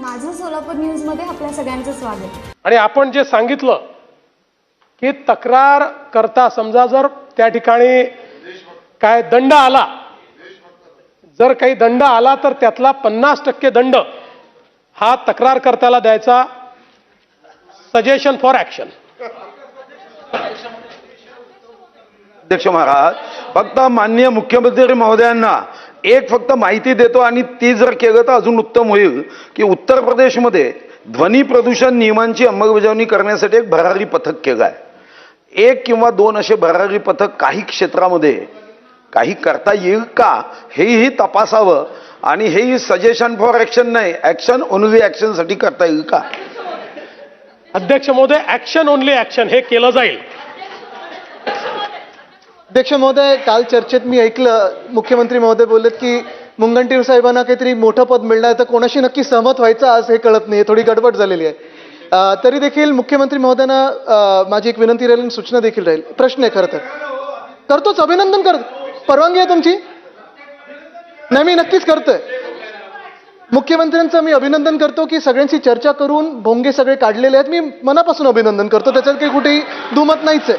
माझं सोलापूर न्यूजमध्ये आपल्या सगळ्यांचं स्वागत. आणि आपण जे सांगितलं की तक्रार करता समजा जर त्या ठिकाणी काय दंड आला जर काही दंड आला तर त्यातला पन्नास टक्के दंड हा तक्रार करताला द्यायचा. सजेशन फॉर ऍक्शन अध्यक्ष महाराज फक्त माननीय मुख्यमंत्री महोदयांना एक फक्त माहिती देतो आणि ती जर केलं तर अजून उत्तम होईल की उत्तर प्रदेशमध्ये ध्वनी प्रदूषण नियमांची अंमलबजावणी करण्यासाठी एक भरारी पथक केलं आहे. एक किंवा दोन असे भरारी पथक काही क्षेत्रामध्ये काही करता येईल का हेही तपासावं आणि हेही सजेशन फॉर ऍक्शन नाही ऍक्शन ओनली ऍक्शनसाठी करता येईल का? अध्यक्ष महोदय ऍक्शन ओनली ऍक्शन हे केलं जाईल. अध्यक्ष महोदय काल चर्चेत मी ऐकलं मुख्यमंत्री महोदय बोललेत की मुंगंटीर साहेबांना काहीतरी मोठं पद मिळणार तर कोणाशी नक्की सहमत व्हायचं आज हे कळत नाही थोडी गडबड झालेली आहे. तरी देखील मुख्यमंत्री महोदयांना माझी एक विनंती राहील आणि सूचना देखील राहील. प्रश्न आहे खरं तर. करतोच अभिनंदन कर परवानगी आहे तुमची? नाही मी नक्कीच करतोय. मुख्यमंत्र्यांचं मी अभिनंदन करतो की सगळ्यांशी चर्चा करून भोंगे सगळे काढलेले आहेत. मी मनापासून अभिनंदन करतो. त्याच्यात काही कुठेही दुमत नाहीच आहे.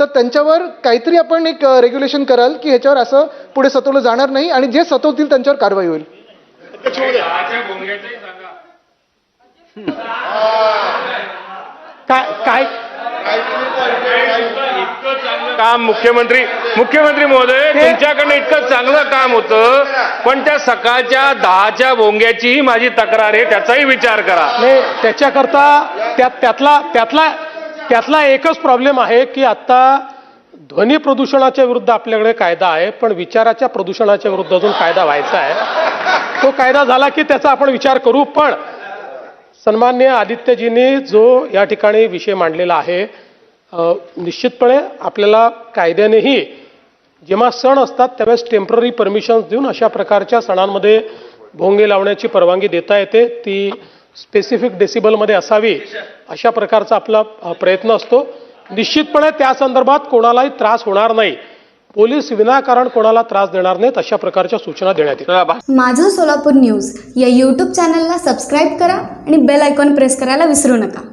तर त्यांच्यावर काहीतरी आपण एक रेग्युलेशन कराल की ह्याच्यावर असं पुढे सतवलं जाणार नाही आणि जे सतवतील त्यांच्यावर कारवाई होईल. काय काय? काम मुख्यमंत्री मुख्यमंत्री महोदय तुमच्याकडनं इतकं चांगलं काम होतं पण त्या सकाळच्या दहाच्या भोंग्याचीही माझी तक्रार आहे त्याचाही विचार करा. नाही त्याच्याकरता त्यात त्यातला त्यातला त्यातला एकच प्रॉब्लेम आहे की आता ध्वनी प्रदूषणाच्या विरुद्ध आपल्याकडे कायदा आहे पण विचाराच्या प्रदूषणाच्या विरुद्ध अजून कायदा व्हायचा आहे. तो कायदा झाला की त्याचा आपण विचार करू पण सन्मान्य आदित्यजींनी जो या ठिकाणी विषय मांडलेला आहे निश्चितपणे आपल्याला कायद्यानेही जेव्हा सण असतात त्यावेळेस टेंपररी परमिशन्स देऊन अशा प्रकारच्या सणांमध्ये भोंगे लावण्याची परवानगी देता येते. ती स्पेसिफिक डेसिबलमध्ये असावी अशा प्रकारचा आपला प्रयत्न असतो. निश्चितपणे त्या संदर्भात कोणालाही त्रास होणार नाही. पोलीस विनाकारण कोणाला त्रास देणार नाहीत अशा प्रकारच्या सूचना देण्यात बा- माझं सोलापूर न्यूज या यूट्यूब चॅनलला सबस्क्राईब करा आणि बेल आयकॉन प्रेस करायला विसरू नका.